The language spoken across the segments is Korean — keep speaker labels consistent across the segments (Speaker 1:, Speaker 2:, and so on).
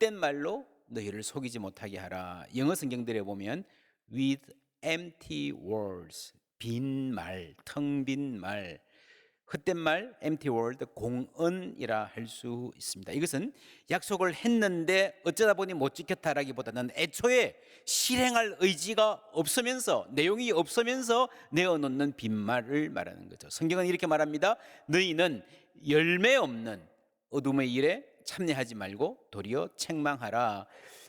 Speaker 1: 헛된 말로 너희를 속이지 못하게 하라. 영어 성경들에 보면 with empty words 빈 말, 텅 빈 말, 헛된 말, empty word, 공언이라 할 수 있습니다. 이것은 약속을 했는데 어쩌다 보니 못 지켰다라기보다는 애초에 실행할 의지가 없으면서 내용이 없으면서 내어놓는 빈말을 말하는 거죠. 성경은 이렇게 말합니다. 너희는 열매 없는 어둠의 일에 참여하지 말고 도리어 책망하라.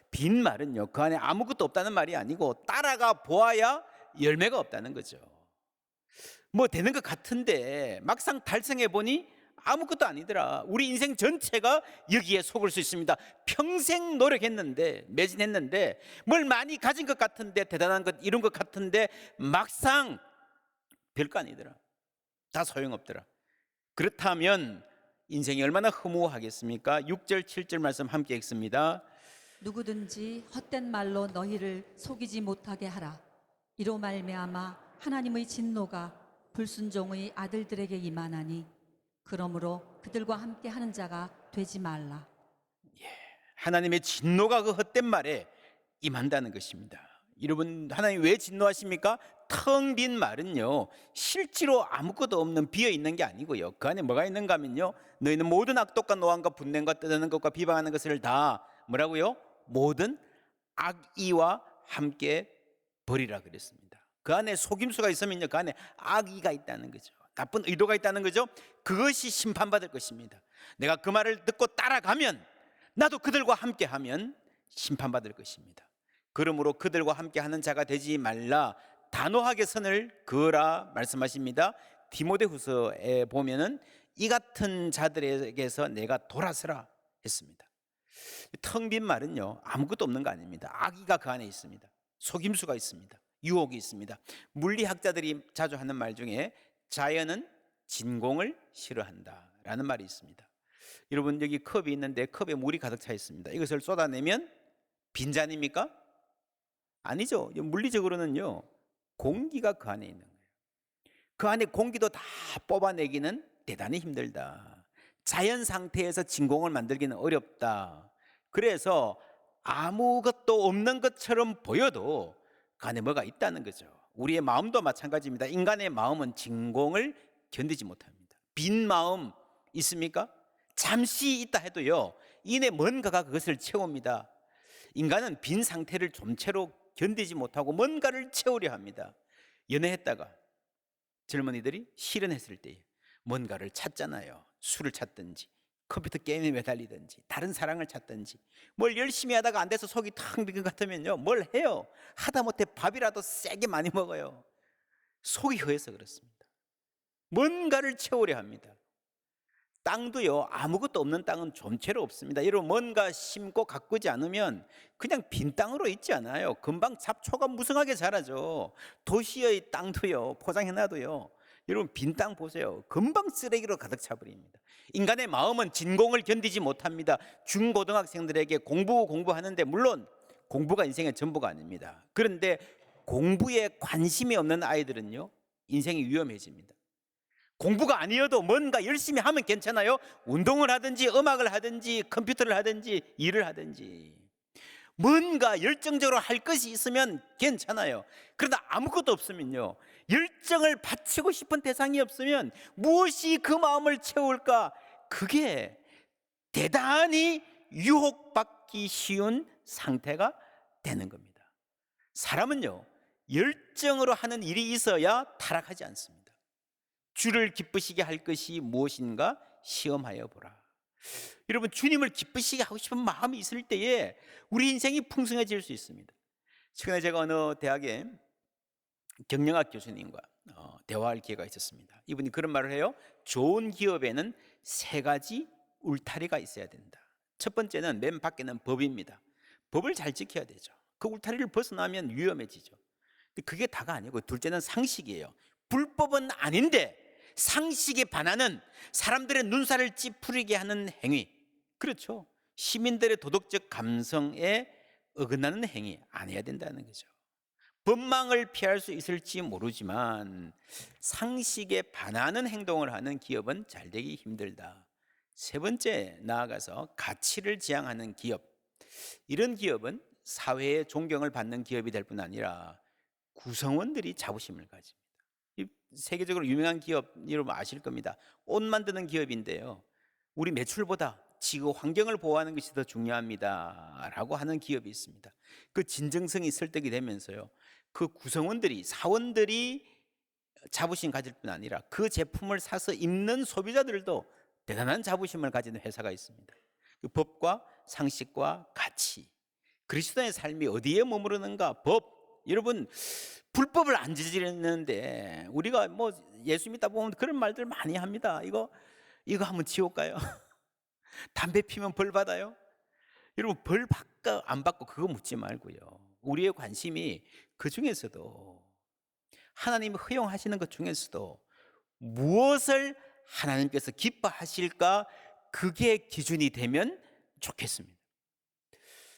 Speaker 1: 빈 말은요, 그 안에 아무것도 없다는 말이 아니고 따라가 보아야 열매가 없다는 거죠. 뭐 되는 것 같은데 막상 달성해 보니 아무것도 아니더라. 우리 인생 전체가 여기에 속을 수 있습니다. 평생 노력했는데, 매진했는데, 뭘 많이 가진 것 같은데, 대단한 것, 이룬 것 같은데, 막상 별거 아니더라. 다 소용없더라. 그렇다면 인생이 얼마나 허무하겠습니까? 6절, 7절 말씀 함께 읽습니다.
Speaker 2: 누구든지 헛된 말로 너희를 속이지 못하게 하라. 이로 말미암아 하나님의 진노가 불순종의 아들들에게 임하나니 그러므로 그들과 함께 하는 자가 되지 말라.
Speaker 1: 하나님의 진노가 그 헛된 말에 임한다는 것입니다. 여러분, 하나님 왜 진노하십니까? 텅 빈 말은요, 실제로 아무것도 없는 비어 있는 게 아니고요. 그 안에 뭐가 있는가 하면요, 너희는 모든 악독과 노함과 분냄과 떠드는 것과 비방하는 것을 다 뭐라고요? 모든 악의와 함께 버리라 그랬습니다. 그 안에 속임수가 있으면요, 그 안에 악의가 있다는 거죠. 나쁜 의도가 있다는 거죠. 그것이 심판받을 것입니다. 내가 그 말을 듣고 따라가면 나도 그들과 함께 하면 심판받을 것입니다. 그러므로 그들과 함께 하는 자가 되지 말라 단호하게 선을 그으라 말씀하십니다. 디모데후서에 보면은 이 같은 자들에게서 내가 돌아서라 했습니다. 텅 빈 말은요 아무것도 없는 거 아닙니다. 악의가 그 안에 있습니다. 속임수가 있습니다. 유혹이 있습니다. 물리학자들이 자주 하는 말 중에 자연은 진공을 싫어한다라는 말이 있습니다. 여러분 여기 컵이 있는데 컵에 물이 가득 차 있습니다. 이것을 쏟아내면 빈잔입니까? 아니죠. 물리적으로는요 공기가 그 안에 있는 거예요. 그 안에 공기도 다 뽑아내기는 대단히 힘들다. 자연 상태에서 진공을 만들기는 어렵다. 그래서 아무것도 없는 것처럼 보여도 그 안에 뭐가 있다는 거죠. 우리의 마음도 마찬가지입니다. 인간의 마음은 진공을 견디지 못합니다. 빈 마음 있습니까? 잠시 있다 해도요, 이내 뭔가가 그것을 채웁니다. 인간은 빈 상태를 좀채로 견디지 못하고 뭔가를 채우려 합니다. 연애했다가 젊은이들이 실현했을 때 뭔가를 찾잖아요. 술을 찾든지 컴퓨터 게임에 매달리든지 다른 사랑을 찾든지 뭘 열심히 하다가 안 돼서 속이 텅 빈 것 같으면요 뭘 해요 하다못해 밥이라도 세게 많이 먹어요 속이 허해서 그렇습니다 뭔가를 채우려 합니다 땅도요 아무것도 없는 땅은 좀채로 없습니다. 여러분 뭔가 심고 가꾸지 않으면 그냥 빈 땅으로 있지 않아요. 금방 잡초가 무성하게 자라죠. 도시의 땅도요 포장해놔도요 여러분 빈 땅 보세요. 금방 쓰레기로 가득 차버립니다. 인간의 마음은 진공을 견디지 못합니다. 중고등학생들에게 공부 공부하는데 물론 공부가 인생의 전부가 아닙니다. 그런데 공부에 관심이 없는 아이들은요 인생이 위험해집니다 공부가 아니어도 뭔가 열심히 하면 괜찮아요. 운동을 하든지 음악을 하든지 컴퓨터를 하든지 일을 하든지 뭔가 열정적으로 할 것이 있으면 괜찮아요. 그러나 아무것도 없으면요. 열정을 바치고 싶은 대상이 없으면 무엇이 그 마음을 채울까? 그게 대단히 유혹받기 쉬운 상태가 되는 겁니다. 사람은요. 열정으로 하는 일이 있어야 타락하지 않습니다. 주를 기쁘시게 할 것이 무엇인가 시험하여 보라. 여러분 주님을 기쁘시게 하고 싶은 마음이 있을 때에 우리 인생이 풍성해질 수 있습니다. 최근에 제가 어느 대학에 경영학 교수님과 어, 대화할 기회가 있었습니다. 이분이 그런 말을 해요. 좋은 기업에는 세 가지 울타리가 있어야 된다. 첫 번째는 맨 밖에는 법입니다. 법을 잘 지켜야 되죠. 그 울타리를 벗어나면 위험해지죠. 근데 그게 다가 아니고 둘째는 상식이에요. 불법은 아닌데 상식에 반하는 사람들의 눈살을 찌푸리게 하는 행위. 그렇죠. 시민들의 도덕적 감성에 어긋나는 행위 안 해야 된다는 거죠. 법망을 피할 수 있을지 모르지만 상식에 반하는 행동을 하는 기업은 잘 되기 힘들다. 세 번째 나아가서 가치를 지향하는 기업 이런 기업은 사회의 존경을 받는 기업이 될 뿐 아니라 구성원들이 자부심을 가집니다. 이 세계적으로 유명한 기업 여러분 아실 겁니다. 옷 만드는 기업인데요. 우리 매출보다 지구 환경을 보호하는 것이 더 중요합니다 라고 하는 기업이 있습니다. 그 진정성이 설득이 되면서요. 그 구성원들이 사원들이 자부심 가질 뿐 아니라 그 제품을 사서 입는 소비자들도 대단한 자부심을 가지는 회사가 있습니다. 그 법과 상식과 가치. 그리스도의 삶이 어디에 머무르는가? 법. 여러분 불법을 안 저지르는데 우리가 뭐 예수 믿다 보면 그런 말들 많이 합니다. 이거 이거 한번 지옥 가요. 담배 피면 벌 받아요. 여러분 벌 받까 안 받고 그거 묻지 말고요. 우리의 관심이 그 중에서도 하나님이 허용하시는 것 중에서도 무엇을 하나님께서 기뻐하실까 그게 기준이 되면 좋겠습니다.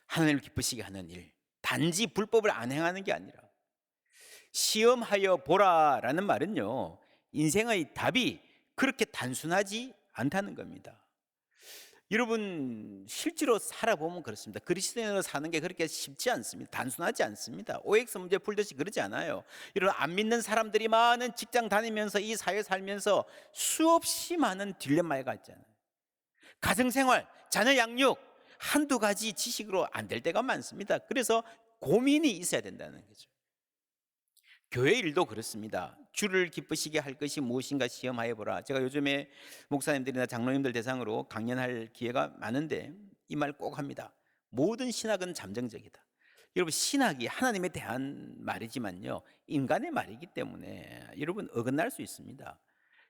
Speaker 1: 하나님을 기쁘시게 하는 일, 단지 불법을 안 행하는 게 아니라 시험하여 보라라는 말은요 인생의 답이 그렇게 단순하지 않다는 겁니다. 여러분 실제로 살아보면 그렇습니다. 그리스도인으로 사는 게 그렇게 쉽지 않습니다. 단순하지 않습니다. OX 문제 풀듯이 그러지 않아요. 여러분 안 믿는 사람들이 많은 직장 다니면서 이 사회 살면서 수없이 많은 딜레마가 있잖아요. 가정생활, 자녀 양육 한두 가지 지식으로 안 될 때가 많습니다. 그래서 고민이 있어야 된다는 거죠. 교회 일도 그렇습니다. 주를 기쁘시게 할 것이 무엇인가 시험하여 보라. 제가 요즘에 목사님들이나 장로님들 대상으로 강연할 기회가 많은데 이 말 꼭 합니다. 모든 신학은 잠정적이다. 여러분 신학이 하나님에 대한 말이지만요 인간의 말이기 때문에 여러분 어긋날 수 있습니다.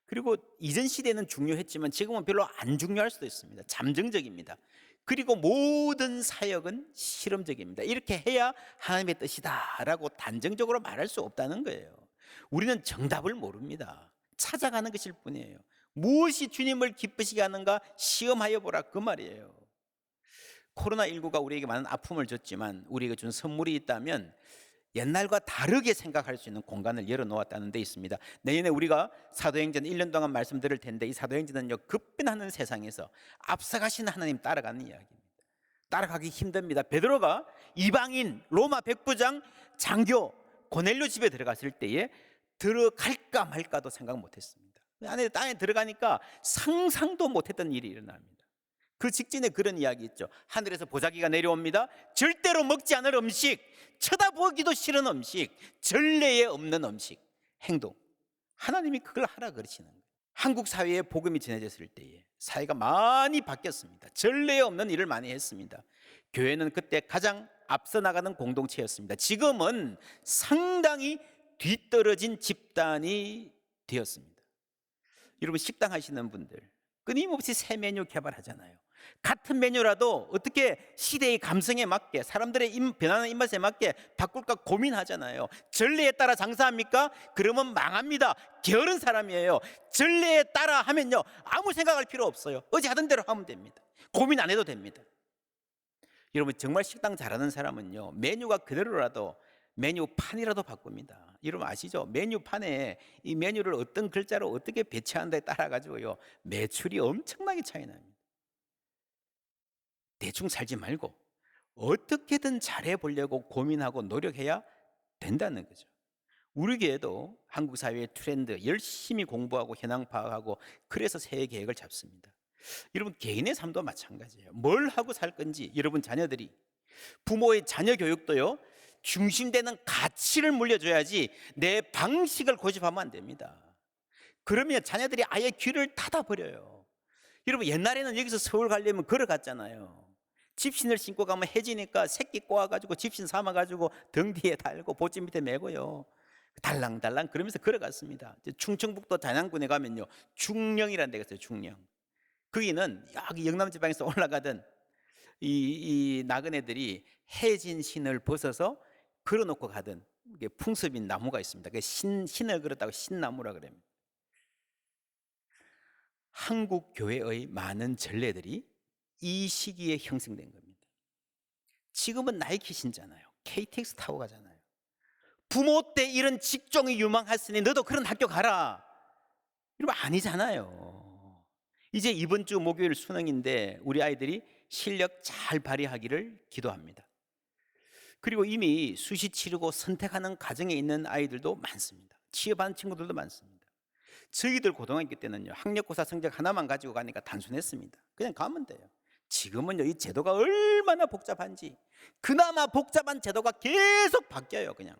Speaker 1: 그리고 이전 시대는 중요했지만 지금은 별로 안 중요할 수도 있습니다. 잠정적입니다. 그리고 모든 사역은 실험적입니다. 이렇게 해야 하나님의 뜻이다라고 단정적으로 말할 수 없다는 거예요. 우리는 정답을 모릅니다. 찾아가는 것일 뿐이에요. 무엇이 주님을 기쁘시게 하는가 시험하여 보라 그 말이에요. 코로나19가 우리에게 많은 아픔을 줬지만 우리에게 준 선물이 있다면 옛날과 다르게 생각할 수 있는 공간을 열어놓았다는 데 있습니다. 내년에 우리가 사도행전 1년 동안 말씀드릴 텐데 이 사도행전은요 급변하는 세상에서 앞서가시는 하나님 따라가는 이야기입니다. 따라가기 힘듭니다. 베드로가 이방인 로마 백부장 장교 고넬료 집에 들어갔을 때에 들어갈까 말까도 생각 못했습니다. 그 안에 땅에 들어가니까 상상도 못했던 일이 일어납니다. 그 직전에 그런 이야기 있죠. 하늘에서 보자기가 내려옵니다. 절대로 먹지 않을 음식, 쳐다보기도 싫은 음식, 전례에 없는 음식, 행동. 하나님이 그걸 하라 그러시는 거예요. 한국 사회에 복음이 전해졌을 때에 사회가 많이 바뀌었습니다. 전례에 없는 일을 많이 했습니다. 교회는 그때 가장 앞서 나가는 공동체였습니다. 지금은 상당히 뒤떨어진 집단이 되었습니다. 여러분 식당 하시는 분들 끊임없이 새 메뉴 개발하잖아요. 같은 메뉴라도 어떻게 시대의 감성에 맞게 사람들의 임, 변하는 입맛에 맞게 바꿀까 고민하잖아요. 전례에 따라 장사합니까? 그러면 망합니다. 게으른 사람이에요. 전례에 따라 하면요 아무 생각할 필요 없어요. 어제 하던 대로 하면 됩니다. 고민 안 해도 됩니다. 여러분 정말 식당 잘하는 사람은요 메뉴가 그대로라도 메뉴판이라도 바꿉니다. 여러분 아시죠? 메뉴판에 이 메뉴를 어떤 글자로 어떻게 배치하는데 따라 가지고요 매출이 엄청나게 차이 납니다. 대충 살지 말고 어떻게든 잘해 보려고 고민하고 노력해야 된다는 거죠. 우리 교회도 한국 사회의 트렌드 열심히 공부하고 현황 파악하고 그래서 새해 계획을 잡습니다. 여러분 개인의 삶도 마찬가지예요. 뭘 하고 살 건지 여러분 자녀들이 부모의 자녀 교육도요. 중심되는 가치를 물려줘야지 내 방식을 고집하면 안 됩니다. 그러면 자녀들이 아예 귀를 닫아버려요. 여러분 옛날에는 여기서 서울 가려면 걸어갔잖아요. 집신을 신고 가면 해지니까 새끼 꼬아가지고 집신 삼아가지고 등 뒤에 달고 보지 밑에 메고요. 달랑달랑 그러면서 걸어갔습니다. 충청북도 단양군에 가면요. 중령이라는 데가 있어요. 중령. 거기는 여기 영남 지방에서 올라가던 이, 이 나그네들이 해진 신을 벗어서 걸어놓고 가던 풍습인 나무가 있습니다. 그 신, 신을 걸었다고 신나무라 그럽니다. 한국 교회의 많은 전례들이 이 시기에 형성된 겁니다. 지금은 나이키 신잖아요. KTX 타고 가잖아요. 부모 때 이런 직종이 유망했으니 너도 그런 학교 가라. 이러면 아니잖아요. 이제 이번 주 목요일 수능인데 우리 아이들이 실력 잘 발휘하기를 기도합니다. 그리고 이미 수시 치르고 선택하는 과정에 있는 아이들도 많습니다. 취업한 친구들도 많습니다. 저희들 고등학교 때는요 학력고사 성적 하나만 가지고 가니까 단순했습니다. 그냥 가면 돼요. 지금은요 이 제도가 얼마나 복잡한지 그나마 복잡한 제도가 계속 바뀌어요. 그냥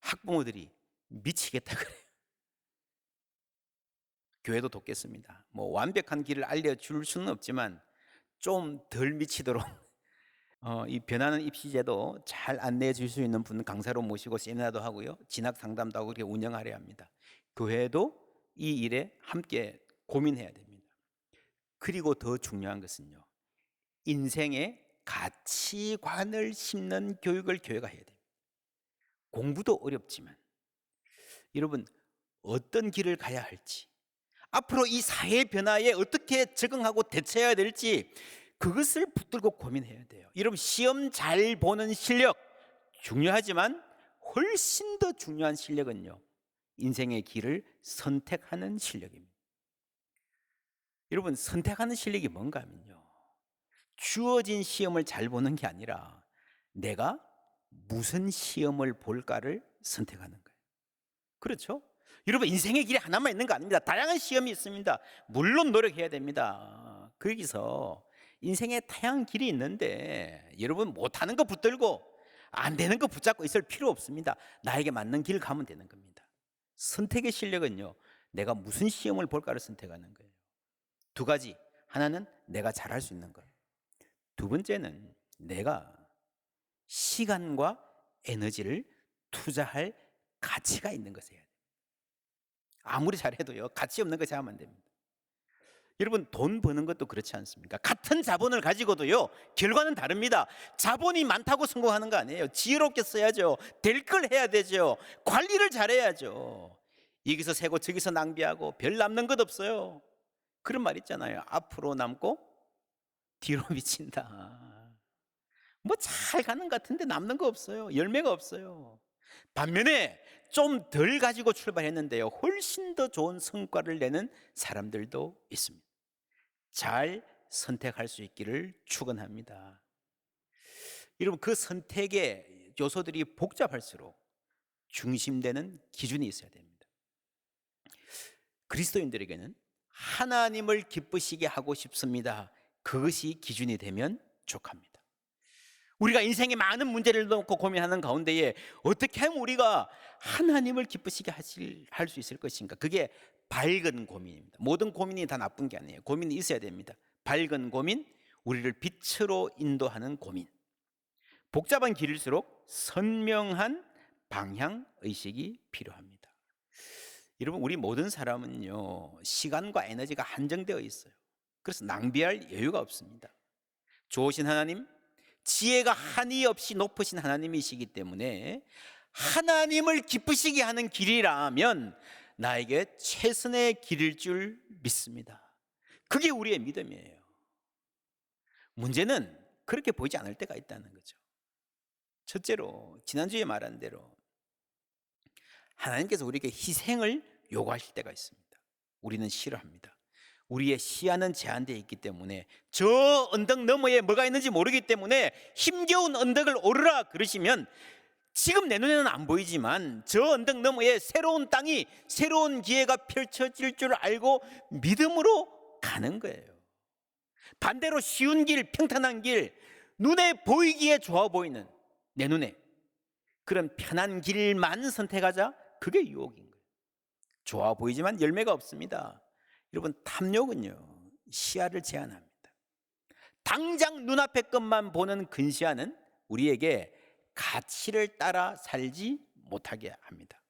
Speaker 1: 학부모들이 미치겠다 그래요. 교회도 돕겠습니다. 뭐 완벽한 길을 알려줄 수는 없지만 좀 덜 미치도록 어, 이 변하는 입시제도 잘 안내해 줄 수 있는 분 강사로 모시고 세미나도 하고요. 진학 상담도 하고 이렇게 운영하려 합니다. 교회도 이 일에 함께 고민해야 됩니다. 그리고 더 중요한 것은요. 인생의 가치관을 심는 교육을 교회가 해야 됩니다. 공부도 어렵지만 여러분 어떤 길을 가야 할지 앞으로 이 사회 변화에 어떻게 적응하고 대처해야 될지 그것을 붙들고 고민해야 돼요. 여러분 시험 잘 보는 실력 중요하지만 훨씬 더 중요한 실력은요. 인생의 길을 선택하는 실력입니다. 여러분 선택하는 실력이 뭔가 하면요. 주어진 시험을 잘 보는 게 아니라 내가 무슨 시험을 볼까를 선택하는 거예요. 그렇죠? 여러분 인생의 길이 하나만 있는 거 아닙니다. 다양한 시험이 있습니다. 물론 노력해야 됩니다. 거기서 인생에 다양한 길이 있는데 여러분 못하는 거 붙들고 안 되는 거 붙잡고 있을 필요 없습니다. 나에게 맞는 길 가면 되는 겁니다. 선택의 실력은요. 내가 무슨 시험을 볼까를 선택하는 거예요. 두 가지. 하나는 내가 잘할 수 있는 것. 두 번째는 내가 시간과 에너지를 투자할 가치가 있는 것이에요. 아무리 잘해도요 가치 없는 거 잘하면 안 됩니다. 여러분 돈 버는 것도 그렇지 않습니까? 같은 자본을 가지고도요 결과는 다릅니다. 자본이 많다고 성공하는 거 아니에요. 지혜롭게 써야죠. 될 걸 해야 되죠. 관리를 잘해야죠. 여기서 세고 저기서 낭비하고 별 남는 것 없어요. 그런 말 있잖아요. 앞으로 남고 뒤로 미친다. 뭐 잘 가는 것 같은데 남는 거 없어요. 열매가 없어요. 반면에 좀 덜 가지고 출발했는데요. 훨씬 더 좋은 성과를 내는 사람들도 있습니다. 잘 선택할 수 있기를 축원합니다. 여러분 그 선택의 요소들이 복잡할수록 중심되는 기준이 있어야 됩니다. 그리스도인들에게는 하나님을 기쁘시게 하고 싶습니다. 그것이 기준이 되면 족합니다. 우리가 인생에 많은 문제를 놓고 고민하는 가운데에 어떻게 하면 우리가 하나님을 기쁘시게 할 수 있을 것인가? 그게 밝은 고민입니다. 모든 고민이 다 나쁜 게 아니에요. 고민이 있어야 됩니다. 밝은 고민, 우리를 빛으로 인도하는 고민. 복잡한 길일수록 선명한 방향 의식이 필요합니다. 여러분 우리 모든 사람은요 시간과 에너지가 한정되어 있어요. 그래서 낭비할 여유가 없습니다. 좋으신 하나님, 지혜가 한이 없이 높으신 하나님이시기 때문에 하나님을 기쁘시게 하는 길이라면 나에게 최선의 길일 줄 믿습니다. 그게 우리의 믿음이에요. 문제는 그렇게 보이지 않을 때가 있다는 거죠. 첫째로 지난주에 말한 대로 하나님께서 우리에게 희생을 요구하실 때가 있습니다. 우리는 싫어합니다. 우리의 시야는 제한되어 있기 때문에 저 언덕 너머에 뭐가 있는지 모르기 때문에 힘겨운 언덕을 오르라 그러시면 지금 내 눈에는 안 보이지만 저 언덕 너머에 새로운 땅이 새로운 기회가 펼쳐질 줄 알고 믿음으로 가는 거예요. 반대로 쉬운 길, 평탄한 길, 눈에 보이기에 좋아 보이는 내 눈에 그런 편한 길만 선택하자 그게 유혹인 거예요. 좋아 보이지만 열매가 없습니다. 여러분 탐욕은요 시야를 제한합니다. 당장 눈앞의 것만 보는 근시야는 우리에게 가치를 따라 살지 못하게 합니다.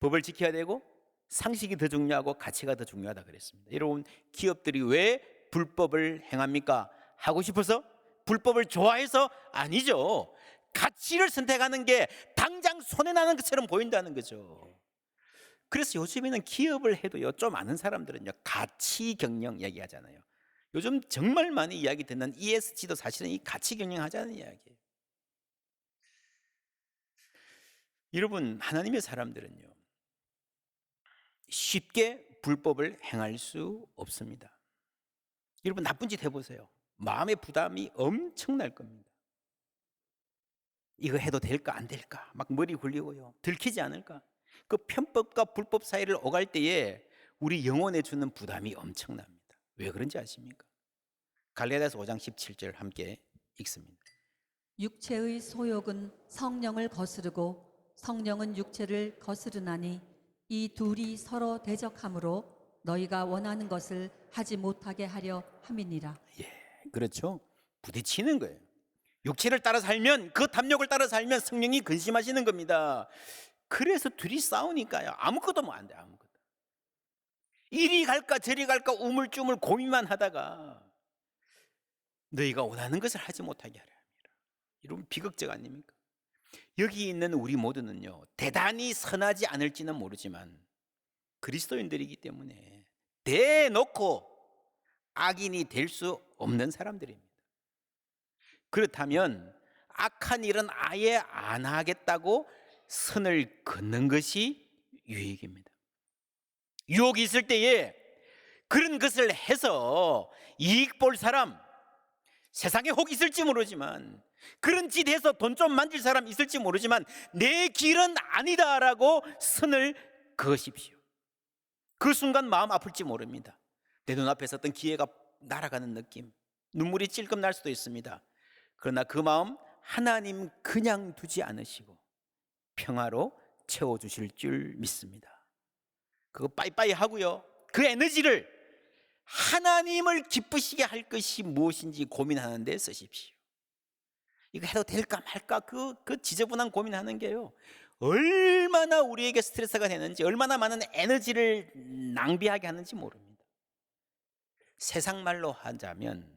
Speaker 1: 법을 지켜야 되고 상식이 더 중요하고 가치가 더 중요하다 그랬습니다. 여러분 기업들이 왜 불법을 행합니까? 하고 싶어서 불법을 좋아해서 아니죠. 가치를 선택하는 게 당장 손해 나는 것처럼 보인다는 거죠. 그래서 요즘에는 기업을 해도요 좀 아는 사람들은요 가치 경영 얘기하잖아요. 요즘 정말 많이 이야기 듣는 ESG도 사실은 이 가치 경영 하자는 이야기예요. 여러분 하나님의 사람들은요 쉽게 불법을 행할 수 없습니다. 여러분 나쁜 짓 해보세요. 마음의 부담이 엄청날 겁니다. 이거 해도 될까 안 될까 막 머리 굴리고요. 들키지 않을까? 그 편법과 불법 사이를 오갈 때에 우리 영혼에 주는 부담이 엄청납니다. 왜 그런지 아십니까? 갈라디아서 5장 17절 함께 읽습니다.
Speaker 2: 육체의 소욕은 성령을 거스르고 성령은 육체를 거스르나니 이 둘이 서로 대적함으로 너희가 원하는 것을 하지 못하게 하려 함이니라.
Speaker 1: 그렇죠. 부딪히는 거예요. 육체를 따라 살면 그 탐욕을 따라 살면 성령이 근심하시는 겁니다. 그래서 둘이 싸우니까요. 아무것도 뭐 안 돼. 아무것도. 이리 갈까 저리 갈까 우물쭈물 고민만 하다가 너희가 원하는 것을 하지 못하게 하려 합니다. 이런 비극적 아닙니까? 여기 있는 우리 모두는요. 대단히 선하지 않을지는 모르지만 그리스도인들이기 때문에 대놓고 악인이 될 수 없는 사람들입니다. 그렇다면 악한 일은 아예 안 하겠다고 선을 긋는 것이 유익입니다. 유혹이 있을 때에 그런 것을 해서 이익 볼 사람, 세상에 혹 있을지 모르지만 그런 짓 해서 돈 좀 만질 사람 있을지 모르지만 내 길은 아니다라고 선을 그으십시오. 그 순간 마음 아플지 모릅니다. 내 눈앞에서 어떤 기회가 날아가는 느낌, 눈물이 찔끔 날 수도 있습니다. 그러나 그 마음 하나님 그냥 두지 않으시고 평화로 채워주실 줄 믿습니다. 그거 빠이빠이 하고요. 그 에너지를 하나님을 기쁘시게 할 것이 무엇인지 고민하는 데 쓰십시오. 이거 해도 될까 말까 그, 그 지저분한 고민하는 게요. 얼마나 우리에게 스트레스가 되는지 얼마나 많은 에너지를 낭비하게 하는지 모릅니다. 세상 말로 하자면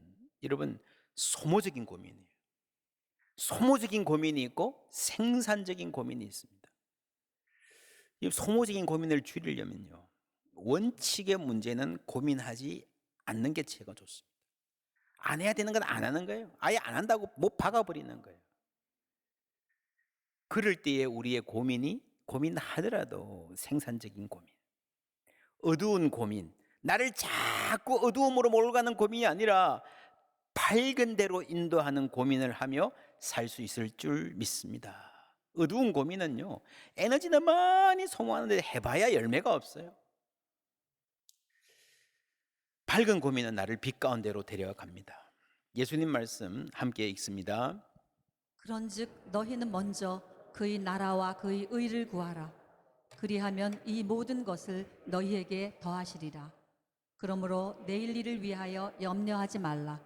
Speaker 1: 여러분 소모적인 고민이에요. 소모적인 고민이 있고 생산적인 고민이 있습니다. 이 소모적인 고민을 줄이려면요. 원칙의 문제는 고민하지 않는 게 제가 좋습니다. 안 해야 되는 건 안 하는 거예요. 아예 안 한다고 못 박아버리는 거예요. 그럴 때에 우리의 고민이 고민하더라도 생산적인 고민, 어두운 고민, 나를 자꾸 어두움으로 몰아가는 고민이 아니라 밝은 대로 인도하는 고민을 하며 살 수 있을 줄 믿습니다. 어두운 고민은요, 에너지는 많이 소모하는데 해봐야 열매가 없어요. 밝은 고민은 나를 빛 가운데로 데려갑니다. 예수님 말씀 함께 읽습니다.
Speaker 2: 그런즉 너희는 먼저 그의 나라와 그의 의를 구하라. 그리하면 이 모든 것을 너희에게 더하시리라. 그러므로 내일 일을 위하여 염려하지 말라.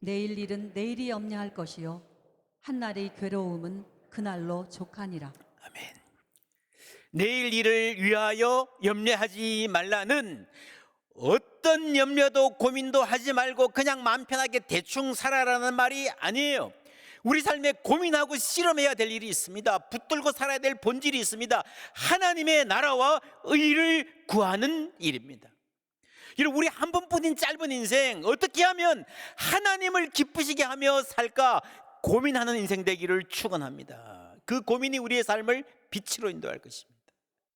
Speaker 2: 내일 일은 내일이 염려할 것이요 한날의 괴로움은 그날로 족하니라.
Speaker 1: 아멘. 내일 일을 위하여 염려하지 말라는 어떤 염려도 고민도 하지 말고 그냥 마음 편하게 대충 살아라는 말이 아니에요. 우리 삶에 고민하고 실험해야 될 일이 있습니다. 붙들고 살아야 될 본질이 있습니다. 하나님의 나라와 의를 구하는 일입니다. 여러분 우리 한 번뿐인 짧은 인생 어떻게 하면 하나님을 기쁘시게 하며 살까 고민하는 인생 되기를 축원합니다. 그 고민이 우리의 삶을 빛으로 인도할 것입니다.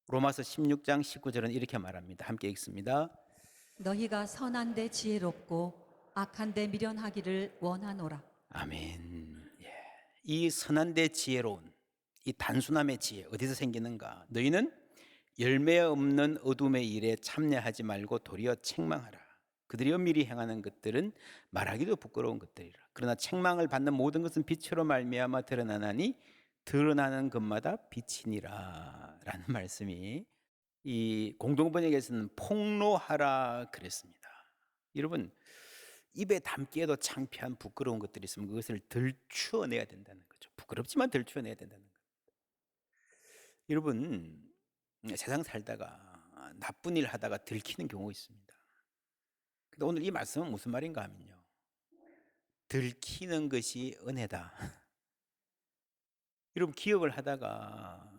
Speaker 1: 로마서 16장 19절은 이렇게 말합니다. 함께 읽습니다.
Speaker 2: 너희가 선한데 지혜롭고 악한데 미련하기를 원하노라.
Speaker 1: 아멘. 예. 이 선한데 지혜로운 이 단순함의 지혜 어디서 생기는가? 너희는 열매 없는 어둠의 일에 참여하지 말고 도리어 책망하라. 그들이 엄밀히 행하는 것들은 말하기도 부끄러운 것들이라. 그러나 책망을 받는 모든 것은 빛으로 말미암아 드러나나니 드러나는 것마다 빛이니라라는 말씀이 이 공동번역에서는 폭로하라 그랬습니다. 여러분 입에 담기에도 창피한 부끄러운 것들이 있으면 그것을 들추어내야 된다는 거죠. 부끄럽지만 들추어내야 된다는 거예요. 여러분 세상 살다가 나쁜 일 하다가 들키는 경우가 있습니다. 근데 오늘 이 말씀은 무슨 말인가 하면요. 들키는 것이 은혜다. 여러분 기업을 하다가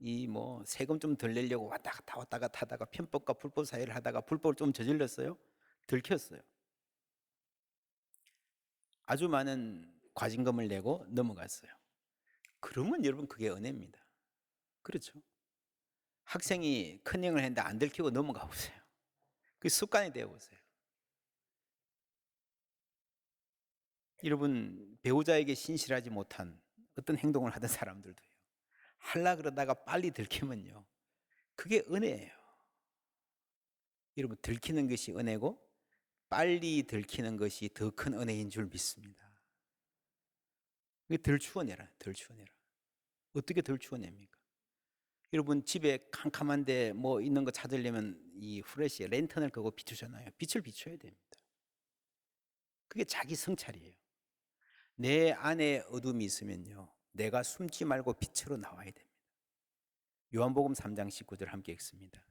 Speaker 1: 이 뭐 세금 좀 덜 내려고 왔다 갔다 왔다 갔다 하다가 편법과 불법 사이를 하다가 불법을 좀 저질렀어요. 들켰어요. 아주 많은 과징금을 내고 넘어갔어요. 그러면 여러분 그게 은혜입니다. 그렇죠? 학생이 큰형을 했는데 안 들키고 넘어가 보세요. 그 습관이 되어 보세요. 여러분 배우자에게 신실하지 못한 어떤 행동을 하던 사람들도요. 할라 그러다가 빨리 들키면요. 그게 은혜예요. 여러분 들키는 것이 은혜고 빨리 들키는 것이 더 큰 은혜인 줄 믿습니다. 이게 덜 추워내라. 어떻게 덜 추워냅니까? 여러분 집에 캄캄한데 뭐 있는 거 찾으려면 이 후레쉬에 랜턴을 끄고 비추잖아요. 빛을 비춰야 됩니다. 그게 자기 성찰이에요. 내 안에 어둠이 있으면요. 내가 숨지 말고 빛으로 나와야 됩니다. 요한복음 3장 19절 함께 읽습니다.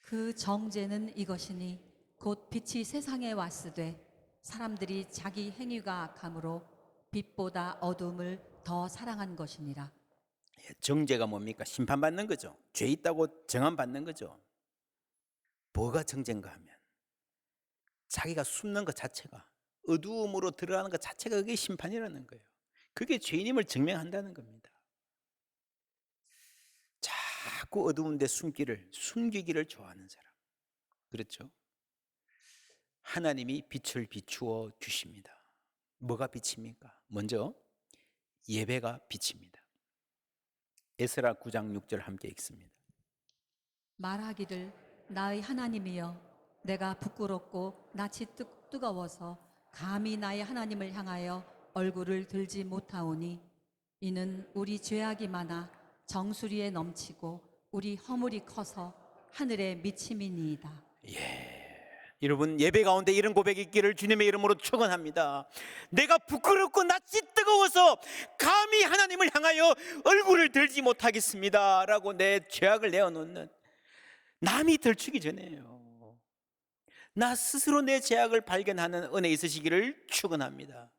Speaker 2: 그 정죄는 이것이니 곧 빛이 세상에 왔으되 사람들이 자기 행위가 악함으로 빛보다 어둠을 더 사랑한 것이니라.
Speaker 1: 예, 정죄가 뭡니까? 심판받는 거죠. 죄 있다고 정함받는 거죠. 뭐가 정죄인가 하면 자기가 숨는 것 자체가 어두움으로 들어가는 것 자체가 그게 심판이라는 거예요. 그게 죄인임을 증명한다는 겁니다. 자꾸 어두운 데 숨기를 숨기기를 좋아하는 사람. 그렇죠? 하나님이 빛을 비추어 주십니다. 뭐가 빛입니까? 먼저 예배가 빛입니다. 에스라 9장 6절 함께 읽습니다.
Speaker 2: 말하기를 나의 하나님이여 내가 부끄럽고 낯이 뜨, 뜨거워서 감히 나의 하나님을 향하여 얼굴을 들지 못하오니 이는 우리 죄악이 많아 정수리에 넘치고 우리 허물이 커서 하늘에 미침이니이다.
Speaker 1: 여러분 예배 가운데 이런 고백이 있기를 주님의 이름으로 축원합니다. 내가 부끄럽고 낯이 뜨거워서 감히 하나님을 향하여 얼굴을 들지 못하겠습니다라고 내 죄악을 내어놓는 남이 들추기 전에요. 나 스스로 내 죄악을 발견하는 은혜 있으시기를 축원합니다.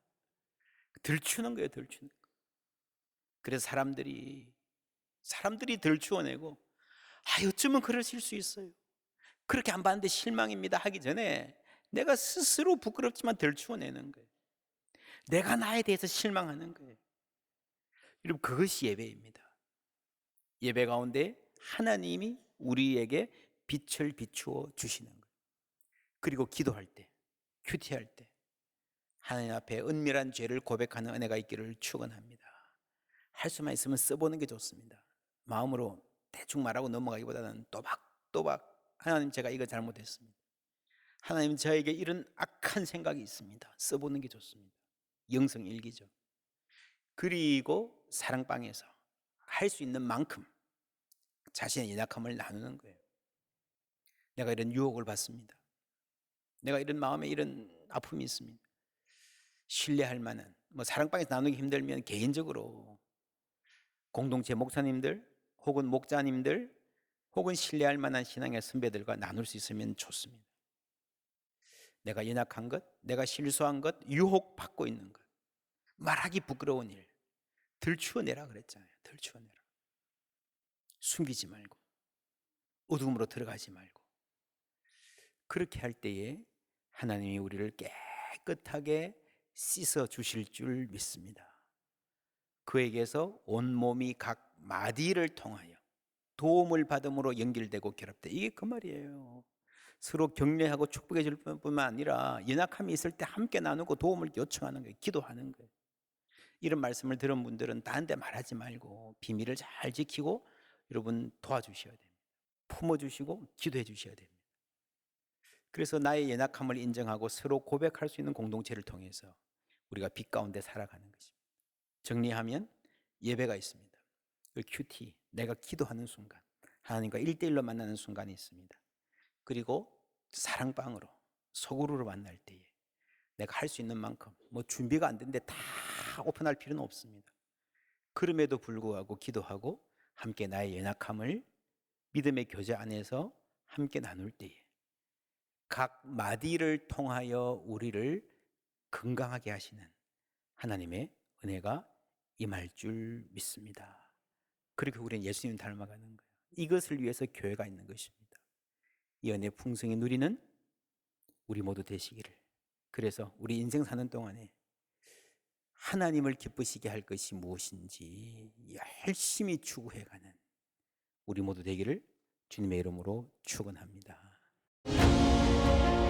Speaker 1: 들추는 거예요, 들추는 거. 그래서 사람들이 사람들이 들추어내고 아 어쩌면 그러실 수 있어요. 그렇게 안 봤는데 실망입니다 하기 전에 내가 스스로 부끄럽지만 덜추어내는 거예요. 내가 나에 대해서 실망하는 거예요. 여러분 그것이 예배입니다. 예배 가운데 하나님이 우리에게 빛을 비추어 주시는 거예요. 그리고 기도할 때, 큐티할 때 하나님 앞에 은밀한 죄를 고백하는 은혜가 있기를 축원합니다. 할 수만 있으면 써보는 게 좋습니다. 마음으로 대충 말하고 넘어가기보다는 또박또박 하나님 제가 이거 잘못했습니다. 하나님 저에게 이런 악한 생각이 있습니다. 써보는 게 좋습니다. 영성 일기죠. 그리고 사랑방에서 할 수 있는 만큼 자신의 연약함을 나누는 거예요. 내가 이런 유혹을 받습니다. 내가 이런 마음에 이런 아픔이 있습니다. 신뢰할 만한 뭐 사랑방에서 나누기 힘들면 개인적으로 공동체 목사님들 혹은 목자님들 혹은 신뢰할 만한 신앙의 선배들과 나눌 수 있으면 좋습니다. 내가 연약한 것, 내가 실수한 것, 유혹받고 있는 것, 말하기 부끄러운 일, 들추어내라 그랬잖아요. 들추어내라. 숨기지 말고, 어둠으로 들어가지 말고. 그렇게 할 때에 하나님이 우리를 깨끗하게 씻어 주실 줄 믿습니다. 그에게서 온 몸이 각 마디를 통하여 도움을 받음으로 연결되고 결합돼. 이게 그 말이에요. 서로 격려하고 축복해 줄 뿐만 아니라 연약함이 있을 때 함께 나누고 도움을 요청하는 거예요. 기도하는 거예요. 이런 말씀을 들은 분들은 나한테 말하지 말고 비밀을 잘 지키고 여러분 도와주셔야 됩니다. 품어주시고 기도해 주셔야 됩니다. 그래서 나의 연약함을 인정하고 서로 고백할 수 있는 공동체를 통해서 우리가 빛 가운데 살아가는 것입니다. 정리하면 예배가 있습니다. 그 큐티, 내가 기도하는 순간, 하나님과 일대일로 만나는 순간이 있습니다. 그리고 사랑방으로, 소그루로 만날 때에 내가 할 수 있는 만큼, 뭐 준비가 안 됐는데 다 오픈할 필요는 없습니다. 그럼에도 불구하고 기도하고 함께 나의 연약함을 믿음의 교제 안에서 함께 나눌 때에 각 마디를 통하여 우리를 건강하게 하시는 하나님의 은혜가 임할 줄 믿습니다. 그렇게 우리는 예수님 닮아가는 거예요. 이것을 위해서 교회가 있는 것입니다. 이 은혜 풍성히 누리는 우리 모두 되시기를. 그래서 우리 인생 사는 동안에 하나님을 기쁘시게 할 것이 무엇인지 열심히 추구해가는 우리 모두 되기를 주님의 이름으로 축원합니다. thank you